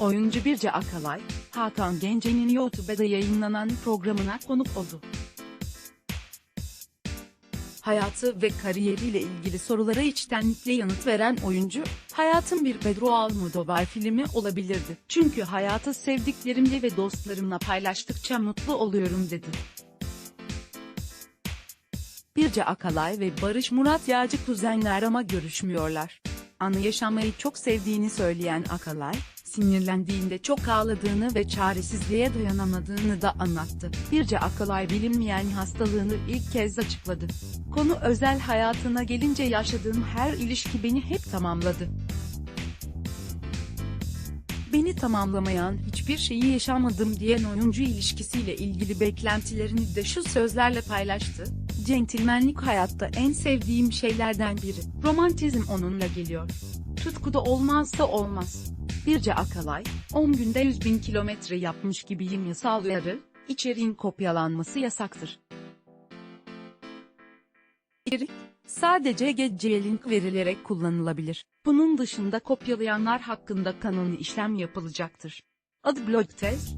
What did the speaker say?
oyuncu Birce Akalay, Hakan Gence'nin YouTube'da yayınlanan programına konuk oldu. Hayatı ve kariyeriyle ilgili sorulara içtenlikle yanıt veren oyuncu, hayatım bir Pedro Almodovar filmi olabilirdi. Çünkü hayatı sevdiklerimle ve dostlarımla paylaştıkça mutlu oluyorum dedi. Birce Akalay ve Barış Murat Yağcı kuzenler ama görüşmüyorlar. Anı yaşamayı çok sevdiğini söyleyen Akalay, sinirlendiğinde çok ağladığını ve çaresizliğe dayanamadığını da anlattı. Birce Akalay bilinmeyen hastalığını ilk kez açıkladı. Konu özel hayatına gelince yaşadığım her ilişki beni hep tamamladı. Beni tamamlamayan hiçbir şeyi yaşamadım diyen oyuncu ilişkisiyle ilgili beklentilerini de şu sözlerle paylaştı. Centilmenlik hayatta en sevdiğim şeylerden biri. Romantizm onunla geliyor. Tutkuda olmazsa olmaz. Birce Akalay, 10 günde 100 bin kilometre yapmış gibiyim yasal uyarı, içeriğin kopyalanması yasaktır. İçerik, sadece geceye link verilerek kullanılabilir. Bunun dışında kopyalayanlar hakkında kanuni işlem yapılacaktır. Adı blog test,